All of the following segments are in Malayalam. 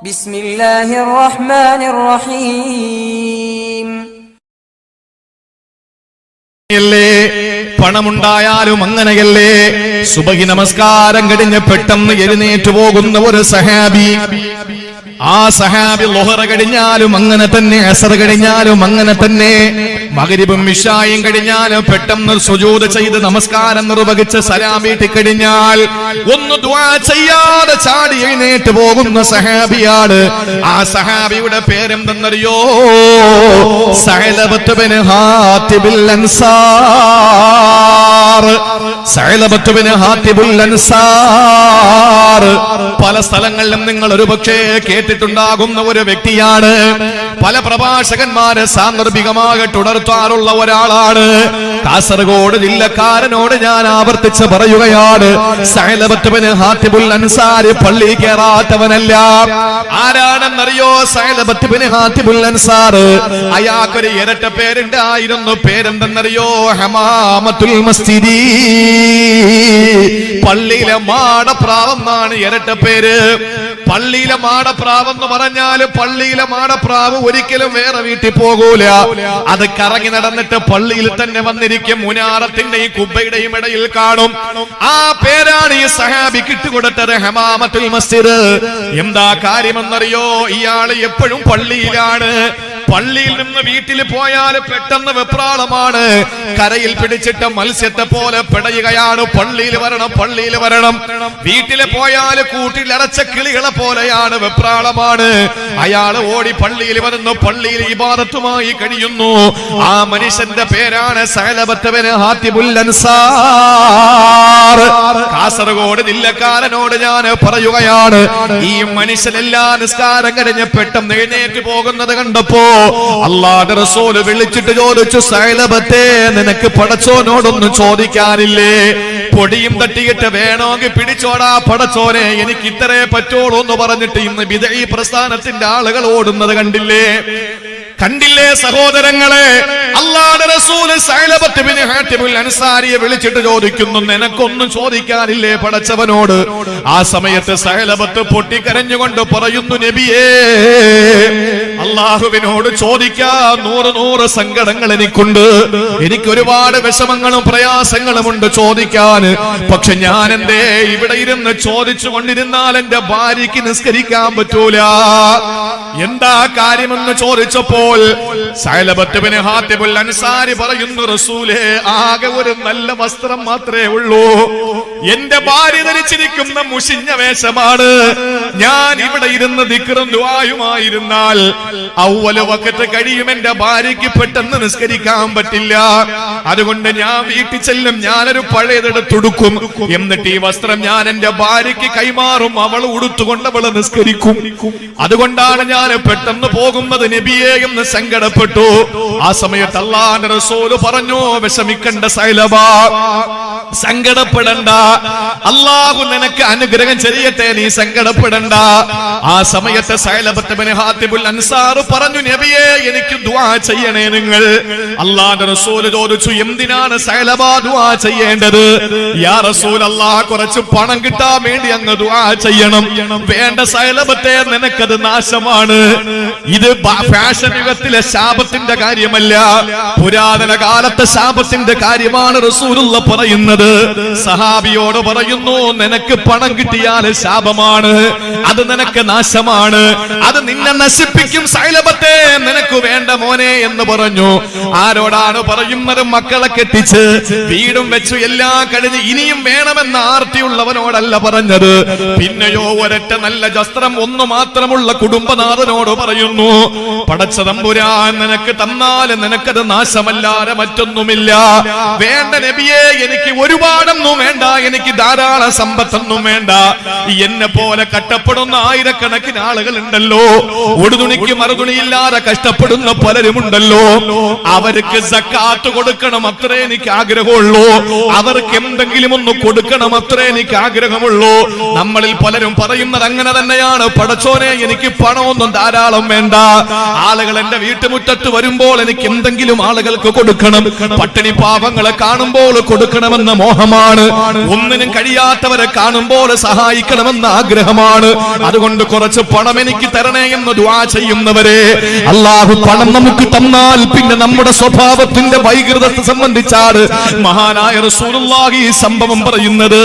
ബിസ്മില്ലാഹിർ റഹ്മാനിർ റഹീം അല്ലേ പണമുണ്ടായാലും അങ്ങനെയല്ലേ? സുബഹി നമസ്കാരം കഴിഞ്ഞ് പെട്ടെന്ന് എഴുന്നേറ്റ് പോകുന്ന ഒരു സഹാബി ആ സഹാബി ലോഹറ കഴിഞ്ഞാലും അങ്ങനെ തന്നെ അസർ കഴിഞ്ഞാലും അങ്ങനെ തന്നെ. മകരിബും മിഷായും കഴിഞ്ഞാലും പെട്ടെന്ന് സുജൂത് ചെയ്ത് നമസ്കാരം നിർവഹിച്ച് സലാം വീട്ടി കഴിഞ്ഞാൽ ഒന്ന് ചെയ്യാതെ ചാടി എഴുന്നേറ്റ് പോകുന്ന സഹാബിയാണ്. ആ സഹാബിയുടെ പേരെന്തെന്നറിയോ? സഹലബത്ത് ബിൻ ഹാത്തിബിൽ അൻസാർ. ഹാത്തിബുൽ പല സ്ഥലങ്ങളിലും നിങ്ങൾ ഒരുപക്ഷേ കേട്ടിട്ടുണ്ടാകുന്ന ഒരു വ്യക്തിയാണ്. പല പ്രഭാഷകന്മാര് സാന്ദർഭികമായി തുടർത്താറുള്ള ഒരാളാണ്. കാസർഗോഡ് ജില്ലക്കാരനോട് ഞാൻ ആവർത്തിച്ച് പറയുകയാണ്. സഹലബത്ത് ബിൻ ഹാത്തിബുൽ അൻസാരി പള്ളി കയറാത്തവനല്ല ആരാണെന്നറിയോ സഹലബത്ത് ബിൻ ഹാത്തിബുൽ അൻസാർ? അയാൾക്കൊരു ഇരട്ട പേരുണ്ടായിരുന്നു. പേരെന്തെന്നറിയോ? ഹമാമത്തുൽ മസ്ജിദി. പള്ളിയിലെ മാടപ്രാവം എന്നാണ് ഇരട്ട പേര്. പള്ളിയിലെ മാടപ്രാവ് എന്ന് പറഞ്ഞാൽ പള്ളിയിലെ മാടപ്രാവ് ഒരിക്കലും വേറെ വീട്ടിൽ പോകൂല. അത് കറങ്ങി നടന്നിട്ട് പള്ളിയിൽ തന്നെ വന്നിരിക്കും. മുനാറത്തിന്റെയും കുബ്ബയുടെയും ഇടയിൽ കാണും. ആ പേരാണ് ഈ സഹാബി കിട്ടുകൊടുത്തത് ഹമാമത്തുൽ മസ്ജിദ്. എന്താ കാര്യമെന്നറിയോ? ഇയാൾ എപ്പോഴും പള്ളിയിലാണ്. പള്ളിയിൽ നിന്ന് വീട്ടിൽ പോയാൽ പെട്ടെന്ന് വെപ്രാളമാണ്. കരയിൽ പിടിച്ചിട്ട മത്സ്യത്തെ പോലെ പിടയുകയാണ്. പള്ളിയിൽ വരണം പള്ളിയിൽ വരണം. വീട്ടിൽ പോയാൽ കൂട്ടിൽ അടച്ച കിളികളെ പോലെയാണ് വെപ്രാളമാണ്. അയാൾ ഓടി പള്ളിയിൽ വരുന്നു പള്ളിയിൽ ഇബാദത്തുമായി കഴിയുന്നു. ആ മനുഷ്യന്റെ പേരാണ് സഹലബത്തവന് ഹാത്തിബുൽ അൻസാർ. കാസർഗോഡ് ജില്ലക്കാരനോട് ഞാൻ പറയുകയാണ്. ഈ മനുഷ്യനെല്ലാം നിസ്കാരം കഴിഞ്ഞ് പെട്ടെന്ന് എഴുന്നേറ്റ് പോകുന്നത് കണ്ടപ്പോ അള്ളാന്റെ റസൂൽ വിളിച്ചിട്ട് ചോദിച്ചു സൈലബത്തെ നിനക്ക് പടച്ചോനോടൊന്നും ചോദിക്കാനില്ലേ? പൊടിയും തട്ടിയിട്ട് വേണമെങ്കിൽ പിടിച്ചോടാ പടച്ചോനെ എനിക്ക് ഇത്രേ പറ്റുള്ളൂ എന്ന് പറഞ്ഞിട്ട് ഇന്ന് വിദയി പ്രസ്ഥാനത്തിന്റെ ആളുകൾ ഓടുന്നത് കണ്ടില്ലേ? കണ്ടില്ലേ സഹോദരങ്ങളെ? അള്ളാഹുവിന്റെ റസൂൽ അൻസാരിയെ വിളിച്ചിട്ട് ചോദിക്കുന്നു. നിനക്കൊന്നും ചോദിക്കാനില്ലേ പടച്ചവനോട്? ആ സമയത്ത് സഹലബത്ത് പൊട്ടിക്കരഞ്ഞുകൊണ്ട് പറയുന്നു നബിയേ അള്ളാഹുവിനോട് ചോദിക്കാൻ നൂറ് നൂറ് സങ്കടങ്ങൾ എനിക്കുണ്ട്. എനിക്ക് ഒരുപാട് വിഷമങ്ങളും പ്രയാസങ്ങളും ഉണ്ട് ചോദിക്കാൻ. പക്ഷെ ഞാൻ എന്തേ ഇവിടെ ഇരുന്ന് ചോദിച്ചു കൊണ്ടിരുന്നാൽ എന്റെ ഭാര്യയ്ക്ക് നിസ്കരിക്കാൻ പറ്റൂല. എന്താ കാര്യമെന്ന് ചോദിച്ചപ്പോൾ ഹാത്തിബുൽ അൻസാരി പറയുന്നു റസൂലേ ആകെ ഒരു നല്ല വസ്ത്രം മാത്രമേ ഉള്ളൂ. എന്റെ ഭാര്യ ധരിച്ചിരിക്കുന്ന മുഷിഞ്ഞ വേഷമാണ്. ഞാൻ ഇവിടെ ഇരുന്ന് ദിക്റും ദുവായുമായിരുന്നാൽ ഔവല വക്കത്ത് കഴിയും. എന്റെ ഭാര്യയ്ക്ക് പെട്ടെന്ന് നിസ്കരിക്കാൻ പറ്റില്ല. അതുകൊണ്ട് ഞാൻ വീട്ടിൽ ചെല്ലും. ഞാനൊരു പഴയതെടുത്തൊടുക്കും എന്നിട്ട് ഈ വസ്ത്രം ഞാൻ എന്റെ ഭാര്യയ്ക്ക് കൈമാറും. അവൾ ഉടുത്തുകൊണ്ട് അവൾ നിസ്കരിക്കും. അതുകൊണ്ടാണ് ഞാൻ പെട്ടെന്ന് പോകുന്നത് നബിയെ സങ്കടപ്പെട്ടു. ആ സമയത്ത് അള്ളാന്റെ റസൂൽ പറഞ്ഞു വിഷമിക്കണ്ട സൈലബ. സങ്കടപ്പെടണ്ട. അള്ളാഹു നിനക്ക് അനുഗ്രഹം ചെയ്യട്ടെ നീ സങ്കടപ്പെടണ്ട. ആ സമയത്ത് ഹാത്തിബുൽ പറഞ്ഞു നബിയെ എനിക്ക് ദുആ ചെയ്യണേ നിങ്ങൾ. അള്ളാന്റെ റസൂൽ ചോദിച്ചു എന്തിനാണ് ദുആ ചെയ്യേണ്ടത്? യാ റസൂൽ അള്ളാഹ് കുറച്ച് പണം കിട്ടാൻ വേണ്ടി അങ്ങ് ദുആ ചെയ്യണം. വേണ്ട സൈലബത്തെ നിനക്കത് നാശമാണ്. ഇത് ഫാഷൻ യുഗത്തിലെ ശാപത്തിന്റെ കാര്യമല്ല. പുരാതന കാലത്തെ ശാപത്തിന്റെ കാര്യമാണ് റസൂലുള്ള പറയുന്നത്. സഹാബിയോട് പറയുന്നു നിനക്ക് പണം കിട്ടിയാൽ ശാപമാണ്. അത് നിനക്ക് നാശമാണ്. അത് നിന്നെ നശിപ്പിക്കും സൈലബത്തെ. നിനക്ക് വേണ്ട മോനെ എന്ന് പറഞ്ഞു. ആരോടാണ് പറയുന്നത്? മക്കളെ കെട്ടിച്ച് വീടും വെച്ചു എല്ലാം കഴിഞ്ഞ് ഇനിയും വേണമെന്ന ആർത്തിയുള്ളവനോടല്ല പറഞ്ഞത്. പിന്നെയോ ഒരൊറ്റ നല്ല ജസ്ത്രം ഒന്ന് മാത്രമുള്ള കുടുംബനാഥനോട് പറയുന്നു പടച്ച തമ്പുരാൻ നിനക്ക് തന്നാൽ നിനക്കത് നാശമല്ലാതെ മറ്റൊന്നുമില്ല. വേണ്ട നബിയെ എനിക്ക് ഒരുപാടൊന്നും വേണ്ട. എനിക്ക് ധാരാളം സമ്പത്തൊന്നും വേണ്ട. എന്നെ പോലെ കഷ്ടപ്പെടുന്ന ആയിരക്കണക്കിന് ആളുകൾ ഉണ്ടല്ലോ ഒടുതുണിക്ക് മറുതുണിയില്ലാതെ കഷ്ടപ്പെടുന്ന പലരുമുണ്ടല്ലോ. അവർക്ക് സക്കാത്ത് കൊടുക്കണം അത്രേ എനിക്ക് ആഗ്രഹമുള്ളൂ. അവർക്ക് എന്തെങ്കിലും ഒന്ന് കൊടുക്കണം അത്രേ എനിക്ക് ആഗ്രഹമുള്ളൂ. നമ്മളിൽ പലരും പറയുന്നത് അങ്ങനെ തന്നെയാണ്. പടച്ചോനെ എനിക്ക് പണമൊന്നും ധാരാളം വേണ്ട. ആളുകൾ എന്റെ വീട്ടുമുറ്റത്ത് വരുമ്പോൾ എനിക്ക് എന്തെങ്കിലും ആളുകൾക്ക് കൊടുക്കണം. പട്ടിണി പാവങ്ങളെ കാണുമ്പോൾ കൊടുക്കണമെന്ന മോഹമാണ് ഒന്നിനും കഴിയാത്തവരെ കാണുമ്പോൾ സഹായിക്കണമെന്ന ആഗ്രഹമാണ്. അതുകൊണ്ട് കുറച്ച് പണം എനിക്ക് തരണേ എന്ന് ദ്വാ ചെയ്യുന്നവരെ അള്ളാഹു പണം നമുക്ക് തന്നാൽ പിന്നെ നമ്മുടെ സ്വഭാവത്തിന്റെ വൈകൃതത്തെ സംബന്ധിച്ചാണ് മഹാനായ റസൂലുള്ളാഹി സംഭവം പറയുന്നത്.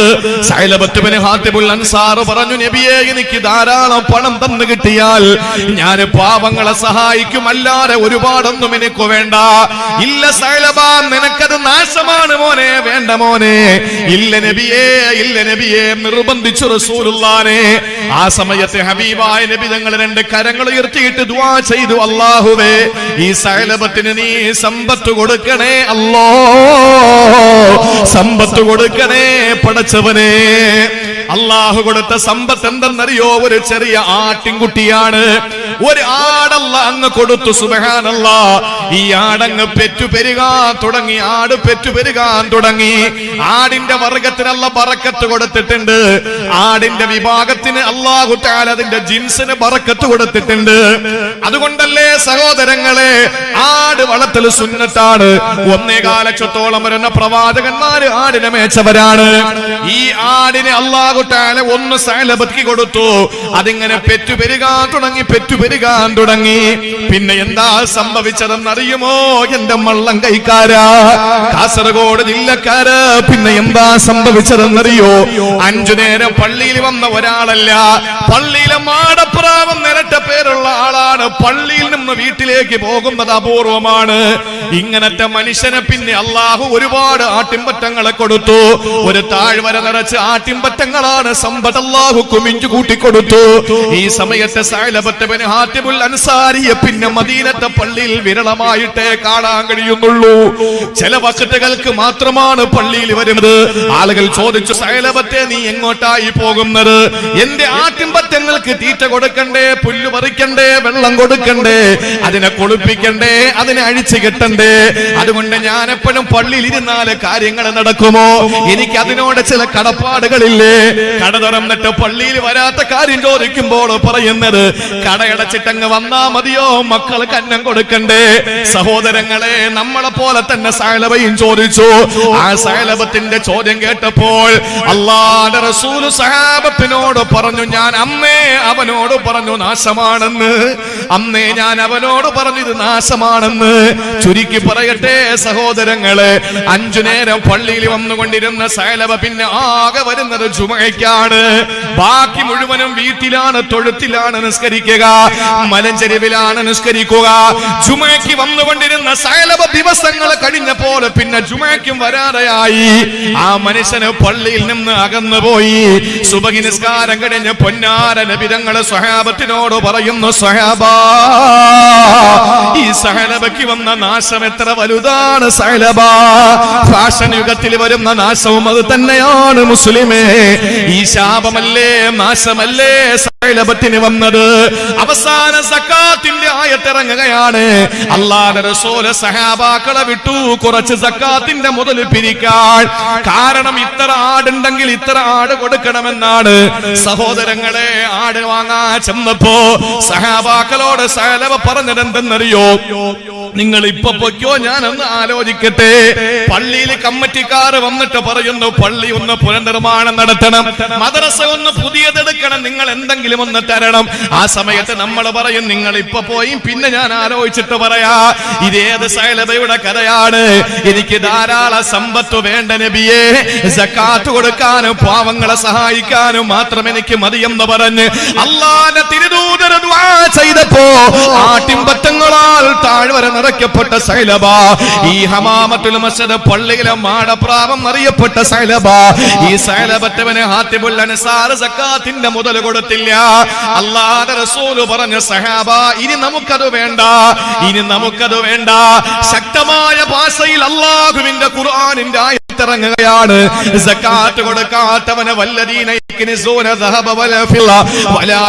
അൻസാർ പറഞ്ഞു നബിയെ എനിക്ക് ധാരാളം പണം തന്നു കിട്ടിയാൽ ഞാൻ പാവങ്ങളെ സഹായിക്കും. അല്ലാതെ ഒരുപാടൊന്നും എനിക്ക് വേണ്ട. ഇല്ല സൈലബ നിനക്കത് നാശമാണ് മോനെ വേണ്ട മോനെ. ഇല്ല നബിയേ ഇല്ല നബിയേ നിർബന്ധിച്ചു റസൂലുള്ളാനെ ആ സമയത്ത് ഹബീബായ നബി തങ്ങൾ രണ്ട് കരങ്ങൾ ഉയർത്തിയിട്ട് ദുആ ചെയ്തു അല്ലാഹുവേ ഈ സൈലബത്തിന് നീ സമ്പത്ത് കൊടുക്കണേ അല്ലോ. സമ്പത്ത് കൊടുക്കണേ പടച്ചവനെ. അള്ളാഹു കൊടുത്ത സമ്പത്ത് എന്തെന്നറിയോ? ഒരു ചെറിയ ആട്ടിൻകുട്ടിയാണ്. ഒരു ആടല്ല അങ്ങ് കൊടുത്തു സുബഹാനല്ല. ഈ ആടങ്ങ് പെറ്റു പെരുകാൻ തുടങ്ങി ആട് പെറ്റു പെരുകാൻ തുടങ്ങി. ആടിന്റെ വർഗത്തിനല്ല ബറക്കത്ത് കൊടുത്തിട്ടുണ്ട്. ആടിന്റെ വിഭാഗത്തിന് അള്ളാഹു അതിന്റെ ജിൻസിന് ബറക്കത്ത് കൊടുത്തിട്ടുണ്ട്. അതുകൊണ്ടല്ലേ സഹോദരങ്ങളെ ആട് വളർത്തൽ സുന്നത്താണ്. ഒന്നേകാല ലക്ഷത്തോളം വരുന്ന പ്രവാചകന്മാര് ആടിനെ മേച്ചവരാണ്. ഈ ആടിനെ അള്ളാഹു ഒന്ന് സാലബത്തി കൊടുത്തു. അതിങ്ങനെ പെറ്റു പെരുകാൻ തുടങ്ങി പെറ്റു പെരുകാൻ തുടങ്ങി. പിന്നെ എന്താ സംഭവിച്ചതെന്ന് അറിയുമോ എന്റെ മള്ളം കൈക്കാരാ. കാസർഗോഡ് ജില്ലക്കാര്. പിന്നെ എന്താ സംഭവിച്ചതെന്ന് അറിയോ അഞ്ചു നേരം പള്ളിയിൽ വന്ന ഒരാളല്ല. പള്ളിയിലെ മാടപ്രാവം നിരട്ട പേരുള്ള ആളാണ്. പള്ളിയിൽ നിന്ന് വീട്ടിലേക്ക് പോകുന്നത് അപൂർവമാണ്. ഇങ്ങനത്തെ മനുഷ്യനെ പിന്നെ അള്ളാഹു ഒരുപാട് ആട്ടിമ്പറ്റങ്ങളെ കൊടുത്തു. ഒരു താഴ്വര നിറച്ച് ആട്ടിമ്പറ്റങ്ങളാണ് സമ്പത്ത് അള്ളാഹു കുമിഞ്ചു കൂട്ടിക്കൊടുത്തു. ഈ സമയത്തെ സമയത്ത് സൈലബത്തവന് ഹാത്തിബുൽ അൻസാരിയെ പിന്നെ മദീനത്തെ പള്ളിയിൽ വിരളമായിട്ടേ കാണാൻ കഴിയുന്നുള്ളൂ. ചില വസ്തുക്കൾക്ക് മാത്രമാണ് പള്ളിയിൽ വരുന്നത്. ആളുകൾ ചോദിച്ചു സൈലബത്തെ നീ എങ്ങോട്ടായി പോകുന്നത്? എന്റെ ആട്ടിൻപറ്റങ്ങൾക്ക് തീറ്റ കൊടുക്കണ്ടേ പുല്ല് പറിക്കണ്ടേ വെള്ളം കൊടുക്കണ്ടേ അതിനെ കൊളുപ്പിക്കണ്ടേ അതിനെ അഴിച്ചു കെട്ടണ്ടേ? അതുകൊണ്ട് ഞാൻ എപ്പോഴും പള്ളിയിൽ ഇരുന്നാൽ കാര്യങ്ങൾ നടക്കുമോ? എനിക്ക് അതിനോട് ചില കടപ്പാടുകളില്ലേ? കട തുറന്നിട്ട് പള്ളിയിൽ വരാത്ത കാര്യം ചോദിക്കുമ്പോൾ പറയുന്നത് കടയടച്ചിട്ടങ്ങ് വന്നാ മതിയോ? മക്കൾ കന്നം കൊടുക്കണ്ടേ? സഹോദരങ്ങളെ നമ്മളെ പോലെ തന്നെ സൈലബയും ചോദിച്ചു. ആ സൈലബത്തിന്റെ ചോദ്യം കേട്ടപ്പോൾ അള്ളാന്റെ റസൂൽ സഹാബത്തിനോട് പറഞ്ഞു ഞാൻ അമ്മേ അവനോട് പറഞ്ഞു നാശമാണെന്ന്. അമ്മേ ഞാൻ അവനോട് പറഞ്ഞു ഇത് നാശമാണെന്ന്. ചുരുക്കി പറയട്ടെ സഹോദരങ്ങളെ അഞ്ചു നേരം പള്ളിയിൽ വന്നുകൊണ്ടിരുന്ന സൈലബ പിന്നെ ആകെ വരുന്നത് ചുമയ്ക്കാണ് ബാക്കി മുഴുവനും വീട്ടിലാണ് തൊഴുത്തിലാണ് നിസ്കരിക്കുക. മലഞ്ചെരുവിലാണ് നിഷ്കരിക്കുക ജുമയ്ക്ക് വന്നുകൊണ്ടിരുന്ന സൈലബ ദിവസങ്ങൾ കഴിഞ്ഞ പോലെ പിന്നെ ജുമയ്ക്കും വരാതെയായി. ആ മനുഷ്യന് പള്ളിയിൽ നിന്ന് അകന്നുപോയി. സുബഹി നിസ്കാരം കഴിഞ്ഞ് പൊന്നാര നബിതങ്ങളെ സ്വഹാബത്തിനോട് പറയുന്നു സ്വഹാബ ഈ സഹലബയ്ക്ക് വന്ന നാശം എത്ര വലുതാണ് സഹലബ. ഫാഷൻ യുഗത്തിൽ വരുന്ന നാശവും അത് തന്നെയാണ് മുസ്ലിമേ. ഈ ശാപമല്ലേ നാശമല്ലേ സഹലബത്തിന് വന്നത്? അവസാന സക്കാത്തിന്റെ ആയത്തിറങ്ങുകയാണ്. അള്ളാഹ് റസൂൽ സഹാബാക്കളെ വിട്ടു. കുറച്ച് സക്കാത്തിന്റെ മുതൽ പിരിക്കാൻ. കാരണം ഇത്ര ആടുണ്ടെങ്കിൽ ഇത്ര ആട് കൊടുക്കണമെന്നാണ്. സഹോദരങ്ങളെ ആട് വാങ്ങാ ചെന്നപ്പോ സഹാബാക്കളോട് സഹലവ പറഞ്ഞതെന്തെന്നറിയോ? നിങ്ങൾ ഇപ്പൊ പൊയ്ക്കോ ഞാനൊന്ന് ആലോചിക്കട്ടെ. പള്ളിയിൽ കമ്മിറ്റിക്കാർ വന്നിട്ട് പറയുന്നു പള്ളി ഒന്ന് പുനർനിർമ്മാണം നടത്തണം. മദ്രസ ഒന്ന് പുതിയതെടുക്കണം നിങ്ങൾ എന്തെങ്കിലും ഒന്ന് തരണം. ആ സമയത്ത് നമ്മൾ പറയും നിങ്ങൾ ഇപ്പൊ പോയി പിന്നെ ഞാൻ ആലോചിച്ചിട്ട് പറയാ ഇതേത് സൈലബയുടെ കഥയാണ്? എനിക്ക് ധാരാളം സമ്പത്ത് വേണ്ട നബിയെ സക്കാത്ത് കൊടുക്കാനും പാവങ്ങളെ സഹായിക്കാനും മാത്രം എനിക്ക് മതിയെന്ന് പറഞ്ഞ് അള്ളാന്റെ തിരുദൂതര ചെയ്തപ്പോ ആട്ടിൻപറ്റങ്ങളാൽ താഴ്വര നിറയ്ക്കപ്പെട്ട സൈലബ. ഈ ഹമാമത്തുൽ മസ്ജിദ് പള്ളിയിലെ മാടപ്രാവം അറിയപ്പെട്ട സൈലബ. ഈ സൈലബത്തവന് ഹാത്തിബുൽ അൻസാർ സക്കാത്തിന്റെ മുതൽ കൊടുത്തില്ല. അല്ലാതെ റസൂൽ പറഞ്ഞ സഹാബ ഇനി നമുക്കത് വേണ്ട. ഇനി നമുക്കത് വേണ്ട. ശക്തമായ ഭാഷയിൽ അള്ളാഹുവിന്റെ ഖുർആനിന്റെ പുറത്തിറങ്ങുകയാണ് സക്കാത്ത് കൊടുക്കാത്തവനെ വല്ലദീന വല വലാ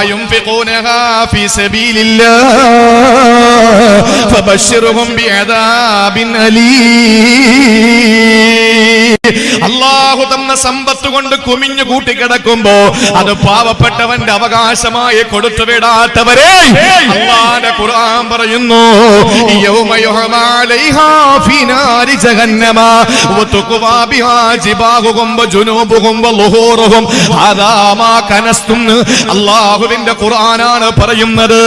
അള്ളാഹു തന്ന സമ്പത്ത് കൊണ്ട് കുമിഞ്ഞു കൂട്ടിക്കിടക്കുമ്പോ അത് പാവപ്പെട്ടവന്റെ അവകാശമായി കൊടുത്തു വിടാത്തവരെ അള്ളാന്റെ ഖുർആൻ പറയുന്നു അള്ളാഹുവിന്റെ ഖുർആനാണ് പറയുന്നത്.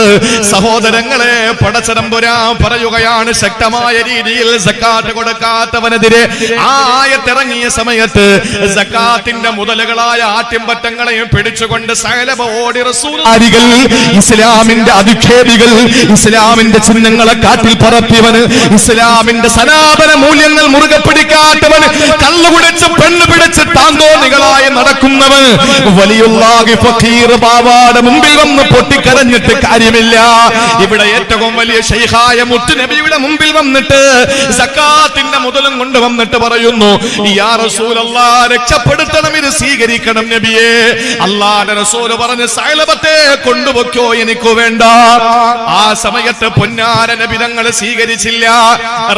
സഹോദരങ്ങളെ പടച്ചതമ്പുരാൻ പറയുകയാണ് ശക്തമായ രീതിയിൽ സക്കാത്ത് കൊടുക്കാത്തവനെതിരെ ആ ആയത്തിറങ്ങിയ സമയത്ത് സക്കാത്തിന്റെ മുതലുകളായ ആട്ടിമ്പറ്റങ്ങളെയും പിടിച്ചുകൊണ്ട് സഹലബ ഓടി റസൂലുള്ളാഹികൾ ഇസ്ലാമിന്റെ അധിക്ഷേപികൾ ഇസ്ലാമിന്റെ ചിഹ്നങ്ങളെ കാട്ടിൽ പറത്തിയവന് ഇസ്ലാമിന്റെ സനാതന മൂല്യങ്ങൾ മുറുകെ പിടിക്കാത്തവന് കള്ളുകുടിച്ച് പെണ്ണ് പിടിച്ച് താന്തോന്നികളായി നടക്കുന്നവൻ വലിയുള്ളാഹി ഫക്കീർ ബാബാടെ മുമ്പിൽ വന്ന് പൊട്ടിക്കരഞ്ഞിട്ട് കാര്യമില്ല. ഇവിടെ ഏറ്റവും വലിയ ഷെയ്ഹായ മുത്തുനബിയുടെ മുമ്പിൽ വന്നിട്ട് സക്കാത്തിന്റെ മുതലും കൊണ്ടുവന്നിട്ട് പറയുന്നു രക്ഷപ്പെടുത്തണം ഇത് സ്വീകരിക്കണം നബിയെ. അള്ളാന്റെ റസൂൽ പറഞ്ഞ് സൈലബത്തെ കൊണ്ടുപോക്കോ എനിക്ക് വേണ്ട. ആ സമയത്ത് പൊന്നാര നബി തങ്ങൾ സ്വീകരിച്ചില്ല.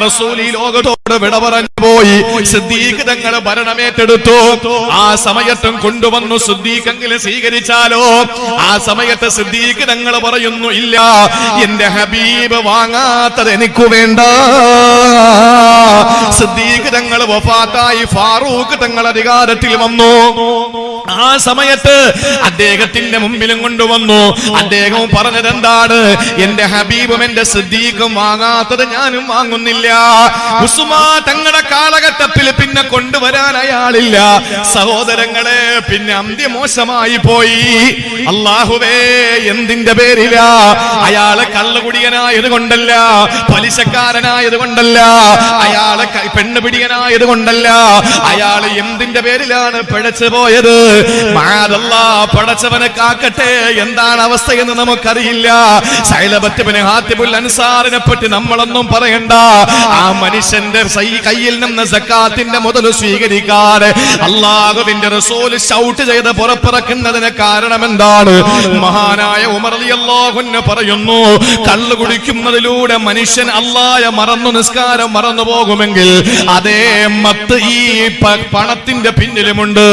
റസൂൽ ഈ ലോകത്തോട് വിട പറഞ്ഞു പോയി. സിദ്ദീഖ് തങ്ങൾ ഭരണമേറ്റെടുത്തു. ആ സമയത്തും കൊണ്ടുവന്നു സിദ്ദീഖെങ്കിലും സ്വീകരിച്ചാലോ? ആ സമയത്ത് സിദ്ദീഖ് തങ്ങൾ പറയുന്നു ഇല്ല എന്റെ ഹബീബ് വാങ്ങാത്തത് എനിക്ക് വേണ്ട. സിദ്ദീഖ് തങ്ങൾ വഫാത്തായി ഫാറൂഖ് തങ്ങൾ അധികാരത്തിൽ വന്നു. ആ സമയത്ത് അദ്ദേഹത്തിന്റെ മുമ്പിലും കൊണ്ടുവന്നു. അദ്ദേഹവും പറഞ്ഞത് എന്താണ്? എന്റെ ഹബീബും എന്റെ സിദ്ദീഖും വാങ്ങാത്തത് ഞാനും വാങ്ങുന്നില്ല. ഉസുമാ തങ്ങളുടെ കാലഘട്ടത്തിൽ പിന്നെ കൊണ്ടുവരാൻ അയാളില്ല. സഹോദരങ്ങളെ പിന്നെ അന്ത്യമോശമായി പോയി. അള്ളാഹുവേ എന്തിന്റെ പേരില? അയാൾ കള്ളുകുടിയനായത് കൊണ്ടല്ല പലിശക്കാരനായത് കൊണ്ടല്ല അയാൾ പെണ്ണുപിടിയനായത് കൊണ്ടല്ല അയാൾ എന്തിന്റെ പേരിലാണ് പിഴച്ചു പോയത്? പടച്ചവനെ കാക്കട്ടെ. എന്താണ് അവസ്ഥ എന്ന് നമുക്കറിയില്ല. ശൈലബത്തുബിന് ഹാത്തിബുൽ അൻസാറിനെ പറ്റി നമ്മളൊന്നും പറയണ്ട. ആ മനുഷ്യന്റെ കയ്യിൽ നിന്ന് സക്കാത്തിന്റെ മുതൽ സ്വീകരിക്കാതെ അള്ളാഹുവിന്റെ റസൂൽ ഷൗട്ട് ചെയ്ത് പുറപ്പിറക്കുന്നതിന് കാരണം എന്താണ് മഹാനായ ഉമർ അള്ളാഹുന്ന് പറയുന്നു കള്ളു കുടിക്കുന്നതിലൂടെ മനുഷ്യൻ അള്ളായ മറന്നു നിസ്കാരം മറന്നു പോകുമെങ്കിൽ അതേ മത്ത് ഈ പണത്തിന്റെ പിന്നിലുമുണ്ട്.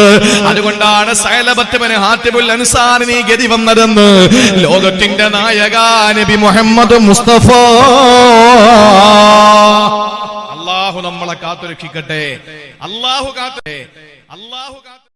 അതുകൊണ്ടാണ് സൈലബത്തുബിന് ഹാത്തിബുൽ അൻസാറിന് ഈ ഗതി വന്നതെന്ന്? ലോകത്തിന്റെ നായക നബി മുഹമ്മദ് മുസ്തഫ. അള്ളാഹു നമ്മളെ കാത്തുരക്ഷിക്കട്ടെ. അള്ളാഹു കാത്തേ അള്ളാഹു കാത്തു